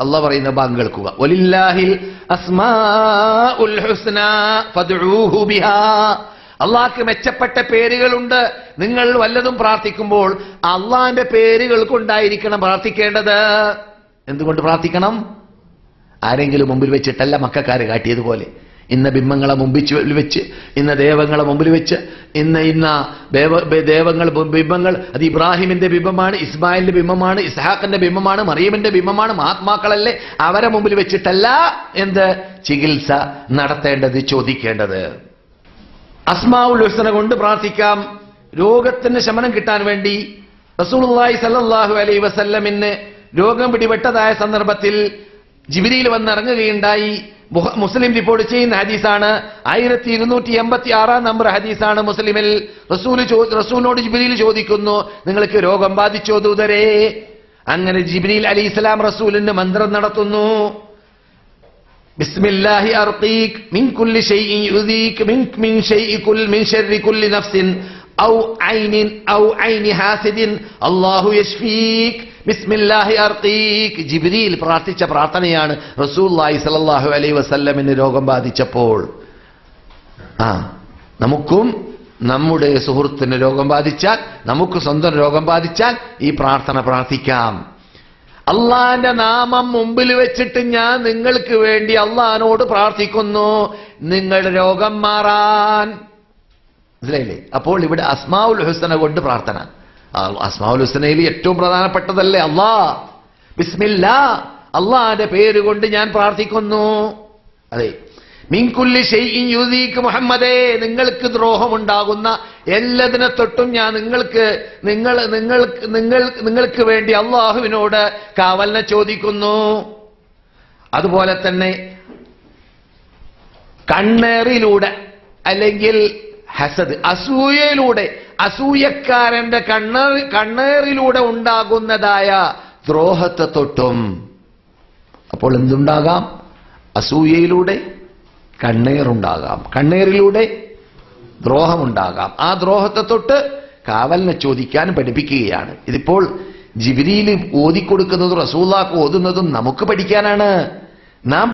അള്ളാഹ് പറയുന്ന ഭാഗം കേൾക്കുക അസ്മാഉൽ ബിഹാ. അള്ളാഹ്ക്ക് മെച്ചപ്പെട്ട പേരുകളുണ്ട്. നിങ്ങൾ വല്ലതും പ്രാർത്ഥിക്കുമ്പോൾ അള്ളാഹിന്റെ പേരുകൾ കൊണ്ടായിരിക്കണം പ്രാർത്ഥിക്കേണ്ടത്. എന്തുകൊണ്ട് പ്രാർത്ഥിക്കണം? ആരെങ്കിലും മുമ്പിൽ വെച്ചിട്ടല്ല മക്കാര് കാട്ടിയതുപോലെ ഇന്ന ബിംബങ്ങളെ മുമ്പിൽ വെച്ച് ഇന്ന ദേവങ്ങളെ മുമ്പിൽ വെച്ച് ഇന്ന ഇന്ന ദേവങ്ങൾ ബിംബങ്ങൾ. അത് ഇബ്രാഹിമിന്റെ ബിംബമാണ് ഇസ്മായിലിന്റെ ബിംബമാണ് ഇസ്ഹാഖിന്റെ ബിംബമാണ് മറിയമിന്റെ ബിംബമാണ് മഹാത്മാക്കളല്ലേ? അവരെ മുമ്പിൽ വെച്ചിട്ടല്ല എന്ത്? ചികിത്സ നടത്തേണ്ടത് ചോദിക്കേണ്ടത്. അസ്മാവുൽ ഹുസന കൊണ്ട് പ്രാർത്ഥിക്കാം. രോഗത്തിന് ശമനം കിട്ടാൻ വേണ്ടി റസൂലുള്ളാഹി സല്ലല്ലാഹു അലൈഹി വസല്ലമിന് രോഗം പിടിപെട്ടതായ സന്ദർഭത്തിൽ ജിബിരിയിൽ വന്നിറങ്ങുകയുണ്ടായി. മുസ്ലിം റിപ്പോർട്ട് ചെയ്യുന്ന ഹദീസാണ്. ആയിരത്തി ഇരുന്നൂറ്റി എൺപത്തി ആറാം നമ്പർ ഹദീസാണ് മുസ്ലിമിൽ. റസൂൽ റസൂലിനോട് ജിബിലിയിൽ ചോദിക്കുന്നു നിങ്ങൾക്ക് രോഗം ബാധിച്ചോ ദൂതരേ? അങ്ങനെ ജിബിലിൽ അലി ഇസ്ലാം റസൂലിന് മന്ത്രം നടത്തുന്നു. ബിസ്മില്ലാഹി അർത്തീക് മിൻ കുല്ലി യുദീക് മിൻ മിൻ ഷൈഇ കുൽ മിൻ ശർരി കുല്ലി നഫ്സിൻ أو عين أو عين حاسد الله يشفيك بسم الله أرقيك ജിബ്രീൽ പ്രാർത്ഥിച്ച പ്രാർത്ഥനയാണ് റസൂലുള്ളാഹി സ്വല്ലല്ലാഹു അലൈഹി വസല്ലമിന് രോഗം ബാധിച്ചപ്പോൾ ആ നമുക്കും നമ്മുടെ സുഹൃത്തിന് രോഗം ബാധിച്ചാൽ നമുക്ക് സ്വന്തം രോഗം ബാധിച്ചാൽ ഈ പ്രാർത്ഥന പ്രാർത്ഥിക്കാം അള്ളാന്റെ നാമം മുമ്പിൽ വെച്ചിട്ട് ഞാൻ നിങ്ങൾക്ക് വേണ്ടി അള്ളഹാനോട് പ്രാർത്ഥിക്കുന്നു നിങ്ങളുടെ രോഗം മാറാൻ മനസ്സിലായില്ലേ? അപ്പോൾ ഇവിടെ അസ്മാവുൽ ഹുസന കൊണ്ട് പ്രാർത്ഥന. അസ്മാവുൽ ഹുസനയിൽ ഏറ്റവും പ്രധാനപ്പെട്ടതല്ലേ അള്ളാ ബിസ്മില്ല. അള്ളാന്റെ പേര് കൊണ്ട് ഞാൻ പ്രാർത്ഥിക്കുന്നു. അതെ. മിൻകുല്ലി ഷെയ്ഇൻ യുദീക്ക് മുഹമ്മദേ നിങ്ങൾക്ക് ദ്രോഹമുണ്ടാകുന്ന എല്ലാതിനെ തൊട്ടും ഞാൻ നിങ്ങൾക്ക് നിങ്ങൾ നിങ്ങൾക്ക് നിങ്ങൾ നിങ്ങൾക്ക് വേണ്ടി അള്ളാഹുവിനോട് കാവലിനെ ചോദിക്കുന്നു. അതുപോലെ തന്നെ കണ്ണേറിലൂടെ അല്ലെങ്കിൽ ഹസദ് അസൂയയിലൂടെ അസൂയക്കാരന്റെ കണ്ണ കണ്ണേറിലൂടെ ഉണ്ടാകുന്നതായ ദ്രോഹത്തെ തൊട്ടും അപ്പോൾ എന്തുണ്ടാകാം? അസൂയയിലൂടെ കണ്ണേറുണ്ടാകാം. കണ്ണേറിലൂടെ ദ്രോഹമുണ്ടാകാം. ആ ദ്രോഹത്തെ തൊട്ട് കാവലിനെ ചോദിക്കാൻ പഠിപ്പിക്കുകയാണ്. ഇതിപ്പോൾ ജിബിരിയിൽ ഓതിക്കൊടുക്കുന്നതും റസൂല്ലാക്ക് ഓതുന്നതും നമുക്ക് പഠിക്കാനാണ്. നാം